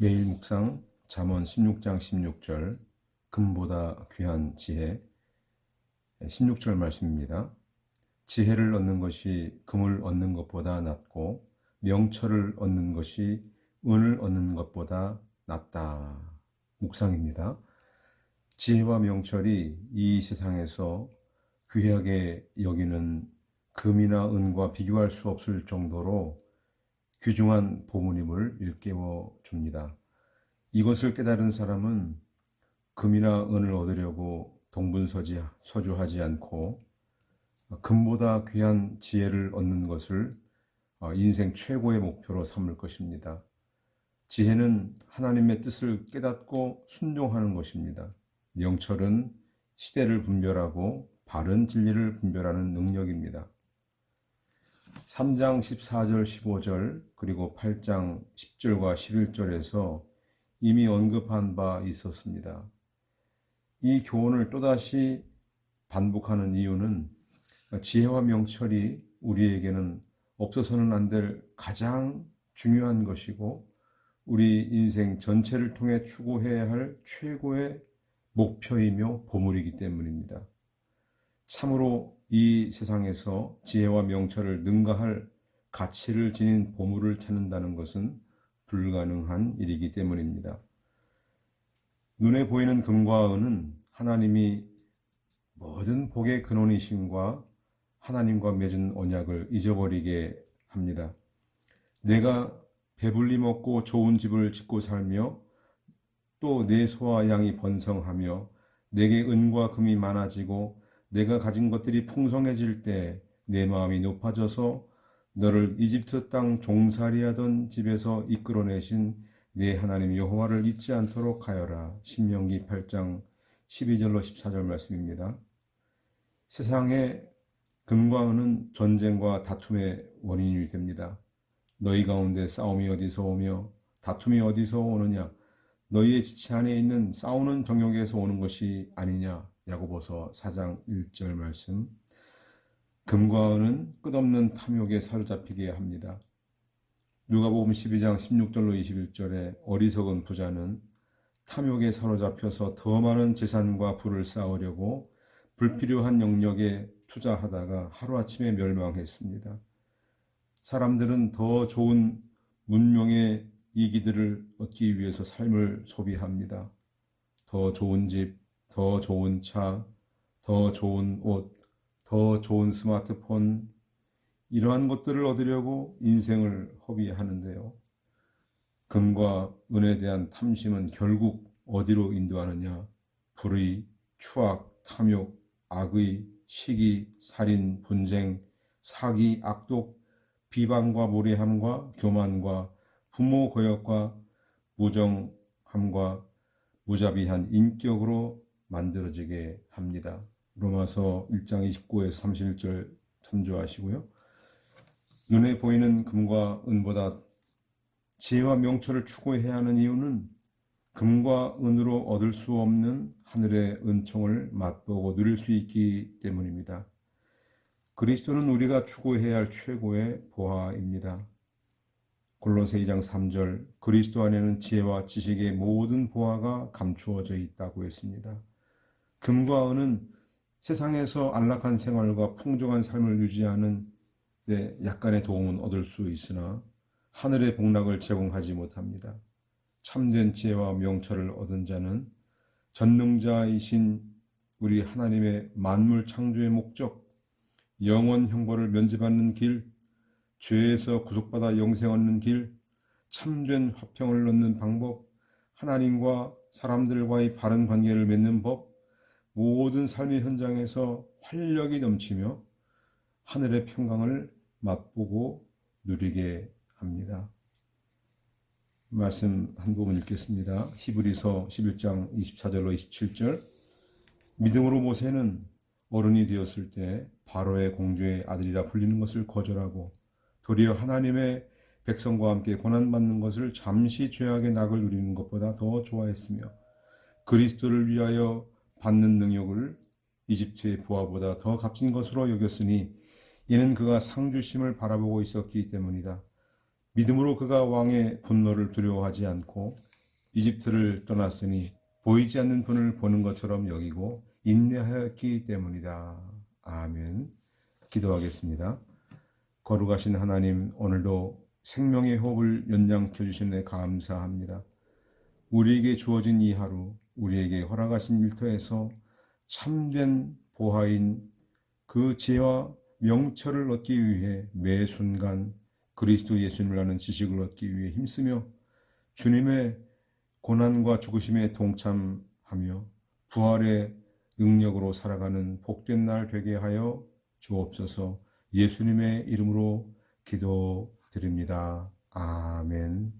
매일 묵상 잠언 16장 16절 금보다 귀한 지혜 16절 말씀입니다. 지혜를 얻는 것이 금을 얻는 것보다 낫고 명철을 얻는 것이 은을 얻는 것보다 낫다. 묵상입니다. 지혜와 명철이 이 세상에서 귀하게 여기는 금이나 은과 비교할 수 없을 정도로 귀중한 보물임을 일깨워 줍니다. 이것을 깨달은 사람은 금이나 은을 얻으려고 동분서주하지 않고 금보다 귀한 지혜를 얻는 것을 인생 최고의 목표로 삼을 것입니다. 지혜는 하나님의 뜻을 깨닫고 순종하는 것입니다. 명철은 시대를 분별하고 바른 진리를 분별하는 능력입니다. 3장 14절 15절 그리고 8장 10절과 11절에서 이미 언급한 바 있었습니다. 이 교훈을 또다시 반복하는 이유는 지혜와 명철이 우리에게는 없어서는 안 될 가장 중요한 것이고 우리 인생 전체를 통해 추구해야 할 최고의 목표이며 보물이기 때문입니다. 참으로 이 세상에서 지혜와 명철을 능가할 가치를 지닌 보물을 찾는다는 것은 불가능한 일이기 때문입니다. 눈에 보이는 금과 은은 하나님이 모든 복의 근원이심과 하나님과 맺은 언약을 잊어버리게 합니다. 내가 배불리 먹고 좋은 집을 짓고 살며 또 내 소와 양이 번성하며 내게 은과 금이 많아지고 내가 가진 것들이 풍성해질 때 내 마음이 높아져서 너를 이집트 땅 종살이하던 집에서 이끌어내신 내 하나님 여호와를 잊지 않도록 하여라. 신명기 8장 12절로 14절 말씀입니다. 세상에 금과 은은 전쟁과 다툼의 원인이 됩니다. 너희 가운데 싸움이 어디서 오며 다툼이 어디서 오느냐? 너희의 지체 안에 있는 싸우는 정욕에서 오는 것이 아니냐? 야고보서 4장 1절 말씀. 금과 은은 끝없는 탐욕에 사로잡히게 합니다. 누가복음 12장 16절로 21절에 어리석은 부자는 탐욕에 사로잡혀서 더 많은 재산과 부를 쌓으려고 불필요한 영역에 투자하다가 하루아침에 멸망했습니다. 사람들은 더 좋은 문명의 이기들을 얻기 위해서 삶을 소비합니다. 더 좋은 집, 더 좋은 차, 더 좋은 옷, 더 좋은 스마트폰, 이러한 것들을 얻으려고 인생을 허비하는데요. 금과 은에 대한 탐심은 결국 어디로 인도하느냐? 불의, 추악, 탐욕, 악의, 시기, 살인, 분쟁, 사기, 악독, 비방과 무례함과 교만과 부모 거역과 무정함과 무자비한 인격으로 만들어지게 합니다. 로마서 1장 29에서 31절 참조하시고요. 눈에 보이는 금과 은보다 지혜와 명철을 추구해야 하는 이유는 금과 은으로 얻을 수 없는 하늘의 은총을 맛보고 누릴 수 있기 때문입니다. 그리스도는 우리가 추구해야 할 최고의 보화입니다. 골로새 2장 3절 그리스도 안에는 지혜와 지식의 모든 보화가 감추어져 있다고 했습니다. 금과 은은 세상에서 안락한 생활과 풍족한 삶을 유지하는 데 약간의 도움은 얻을 수 있으나 하늘의 복락을 제공하지 못합니다. 참된 지혜와 명철을 얻은 자는 전능자이신 우리 하나님의 만물 창조의 목적, 영원 형벌을 면제받는 길, 죄에서 구속받아 영생 얻는 길, 참된 화평을 얻는 방법, 하나님과 사람들과의 바른 관계를 맺는 법, 모든 삶의 현장에서 활력이 넘치며 하늘의 평강을 맛보고 누리게 합니다. 말씀 한 부분 읽겠습니다. 히브리서 11장 24절로 27절 믿음으로 모세는 어른이 되었을 때 바로의 공주의 아들이라 불리는 것을 거절하고 도리어 하나님의 백성과 함께 고난받는 것을 잠시 죄악의 낙을 누리는 것보다 더 좋아했으며 그리스도를 위하여 받는 능력을 이집트의 부하보다 더 값진 것으로 여겼으니 이는 그가 상주심을 바라보고 있었기 때문이다. 믿음으로 그가 왕의 분노를 두려워하지 않고 이집트를 떠났으니 보이지 않는 분을 보는 것처럼 여기고 인내하였기 때문이다. 아멘. 기도하겠습니다. 거룩하신 하나님, 오늘도 생명의 호흡을 연장켜 주신 데 감사합니다. 우리에게 주어진 이 하루, 우리에게 허락하신 일터에서 참된 보화인 그 지혜와 명철을 얻기 위해 매 순간 그리스도 예수님을 아는 지식을 얻기 위해 힘쓰며 주님의 고난과 죽으심에 동참하며 부활의 능력으로 살아가는 복된 날 되게 하여 주옵소서 예수님의 이름으로 기도드립니다. 아멘.